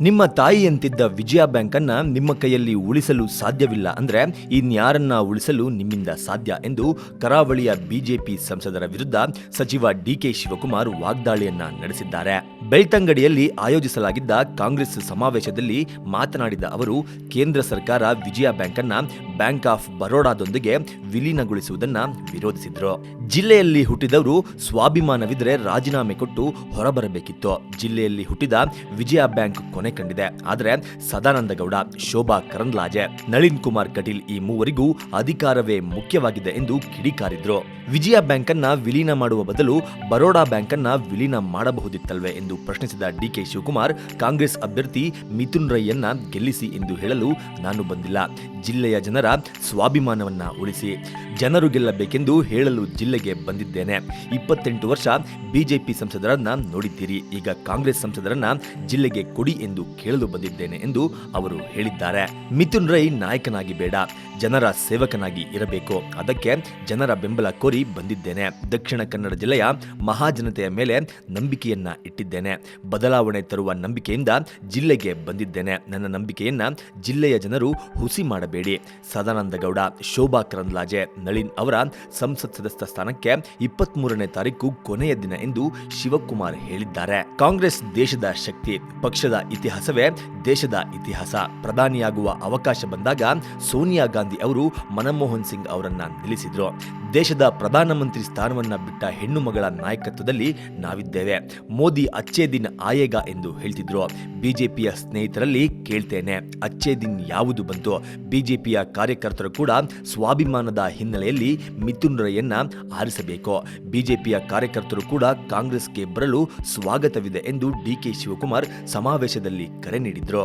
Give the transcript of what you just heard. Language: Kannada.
ನಿಮ್ಮ ತಾಯಿಯಂತಿದ್ದ ವಿಜಯ ಬ್ಯಾಂಕ್ ಅನ್ನ ನಿಮ್ಮ ಕೈಯಲ್ಲಿ ಉಳಿಸಲು ಸಾಧ್ಯವಿಲ್ಲ ಅಂದ್ರೆ ಇನ್ಯಾರನ್ನ ಉಳಿಸಲು ನಿಮ್ಮಿಂದ ಸಾಧ್ಯ ಎಂದು ಕರಾವಳಿಯ ಬಿಜೆಪಿ ಸಂಸದರ ವಿರುದ್ಧ ಸಚಿವ ಡಿಕೆ ಶಿವಕುಮಾರ್ ವಾಗ್ದಾಳಿಯನ್ನ ನಡೆಸಿದ್ದಾರೆ. ಬೆಳ್ತಂಗಡಿಯಲ್ಲಿ ಆಯೋಜಿಸಲಾಗಿದ್ದ ಕಾಂಗ್ರೆಸ್ ಸಮಾವೇಶದಲ್ಲಿ ಮಾತನಾಡಿದ ಅವರು, ಕೇಂದ್ರ ಸರ್ಕಾರ ವಿಜಯ ಬ್ಯಾಂಕ್ ಅನ್ನ ಬ್ಯಾಂಕ್ ಆಫ್ ಬರೋಡಾದೊಂದಿಗೆ ವಿಲೀನಗೊಳಿಸುವುದನ್ನ ವಿರೋಧಿಸಿದ್ರು. ಜಿಲ್ಲೆಯಲ್ಲಿ ಹುಟ್ಟಿದವರು ಸ್ವಾಭಿಮಾನವಿದ್ರೆ ರಾಜೀನಾಮೆ ಕೊಟ್ಟು ಹೊರಬರಬೇಕಿತ್ತು. ಜಿಲ್ಲೆಯಲ್ಲಿ ಹುಟ್ಟಿದ ವಿಜಯ ಬ್ಯಾಂಕ್ ಕೊನೆ ಕಂಡಿದೆ. ಆದರೆ ಸದಾನಂದ ಗೌಡ ಶೋಭಾ ಕರಂದ್ಲಾಜೆ, ನಳಿನ್ ಕುಮಾರ್ ಕಟೀಲ್ ಈ ಮೂವರಿಗೂ ಅಧಿಕಾರವೇ ಮುಖ್ಯವಾಗಿದೆ ಎಂದು ಕಿಡಿಕಾರಿದ್ರು. ವಿಜಯ ಬ್ಯಾಂಕ್ ಅನ್ನ ವಿಲೀನ ಮಾಡುವ ಬದಲು ಬರೋಡಾ ಬ್ಯಾಂಕ್ ಅನ್ನ ವಿಲೀನ ಮಾಡಬಹುದಿತ್ತಲ್ವೇ ಎಂದು ಪ್ರಶ್ನಿಸಿದ ಡಿಕೆ ಶಿವಕುಮಾರ್, ಕಾಂಗ್ರೆಸ್ ಅಭ್ಯರ್ಥಿ ಮಿಥುನ್ ರೈಯನ್ನ ಗೆಲ್ಲಿಸಿ ಎಂದು ಹೇಳಲು ನಾನು ಬಂದಿಲ್ಲ. ಜಿಲ್ಲೆಯ ಜನರ ಸ್ವಾಭಿಮಾನವನ್ನ ಉಳಿಸಿ. ಜನರು ಗೆಲ್ಲಬೇಕೆಂದು ಹೇಳಲು ಜಿಲ್ಲೆಗೆ ಬಂದಿದ್ದೇನೆ. ಇಪ್ಪತ್ತೆಂಟು ವರ್ಷ ಬಿಜೆಪಿ ಸಂಸದರನ್ನ ನೋಡಿದ್ದೀರಿ. ಈಗ ಕಾಂಗ್ರೆಸ್ ಸಂಸದರನ್ನ ಜಿಲ್ಲೆಗೆ ಕೊಡಿ ಎಂದು ಕೇಳಲು ಬಂದಿದ್ದೇನೆ ಎಂದು ಅವರು ಹೇಳಿದ್ದಾರೆ. ಮಿಥುನ್ ರೈ ನಾಯಕನಾಗಿ ಬೇಡ. ಜನರ ಸೇವಕನಾಗಿ ಇರಬೇಕು. ಅದಕ್ಕೆ ಜನರ ಬೆಂಬಲ ಕೋರಿ ಬಂದಿದ್ದೇನೆ. ದಕ್ಷಿಣ ಕನ್ನಡ ಜಿಲ್ಲೆಯ ಮಹಾಜನತೆಯ ಮೇಲೆ ನಂಬಿಕೆಯನ್ನ ಇಟ್ಟಿದ್ದೇನೆ. ಬದಲಾವಣೆ ತರುವ ನಂಬಿಕೆಯಿಂದ ಜಿಲ್ಲೆಗೆ ಬಂದಿದ್ದೇನೆ. ನನ್ನ ನಂಬಿಕೆಯನ್ನ ಜಿಲ್ಲೆಯ ಜನರು ಹುಸಿ ಮಾಡಬೇಡಿ. ಸದಾನಂದಗೌಡ ಶೋಭಾ ಕರಂದ್ಲಾಜೆ, ನಳಿನ್ ಅವರ ಸಂಸತ್ ಸದಸ್ಯ ಸ್ಥಾನಕ್ಕೆ ಇಪ್ಪತ್ತ್ ಮೂರನೇ ತಾರೀಕು ಕೊನೆಯ ದಿನ ಎಂದು ಶಿವಕುಮಾರ್ ಹೇಳಿದ್ದಾರೆ. ಕಾಂಗ್ರೆಸ್ ದೇಶದ ಶಕ್ತಿ, ಪಕ್ಷದ ಇತಿಹಾಸವೇ ದೇಶದ ಇತಿಹಾಸ. ಪ್ರಧಾನಿಯಾಗುವ ಅವಕಾಶ ಬಂದಾಗ ಸೋನಿಯಾ ಗಾಂಧಿ ಅವರು ಮನಮೋಹನ್ ಸಿಂಗ್ ಅವರನ್ನ ನಿಲ್ಲಿಸಿದ್ರು. ದೇಶದ ಪ್ರಧಾನಮಂತ್ರಿ ಸ್ಥಾನವನ್ನ ಬಿಟ್ಟ ಹೆಣ್ಣು ಮಗಳ ನಾಯಕತ್ವದಲ್ಲಿ ನಾವಿದ್ದೇವೆ. ಮೋದಿ ಅಚ್ಚೇ ದಿನ್ ಆಯೇಗ ಎಂದು ಹೇಳ್ತಿದ್ರು. ಬಿಜೆಪಿಯ ಸ್ನೇಹಿತರಲ್ಲಿ ಕೇಳ್ತೇನೆ. ಅಚ್ಚೇ ದಿನ್ ಯಾವುದು ಬಂತು? ಬಿಜೆಪಿಯ ಕಾರ್ಯಕರ್ತರು ಕೂಡ ಸ್ವಾಭಿಮಾನದ ಹಿನ್ನೆಲೆಯಲ್ಲಿ ಮಿಥುನ್ ರೈಯನ್ನ ಆರಿಸಬೇಕು. ಬಿಜೆಪಿಯ ಕಾರ್ಯಕರ್ತರು ಕೂಡ ಕಾಂಗ್ರೆಸ್ಗೆ ಬರಲು ಸ್ವಾಗತವಿದೆ ಎಂದು ಡಿಕೆ ಶಿವಕುಮಾರ್ ಸಮಾವೇಶದಲ್ಲಿ ಕರೆ ನೀಡಿದ್ರು.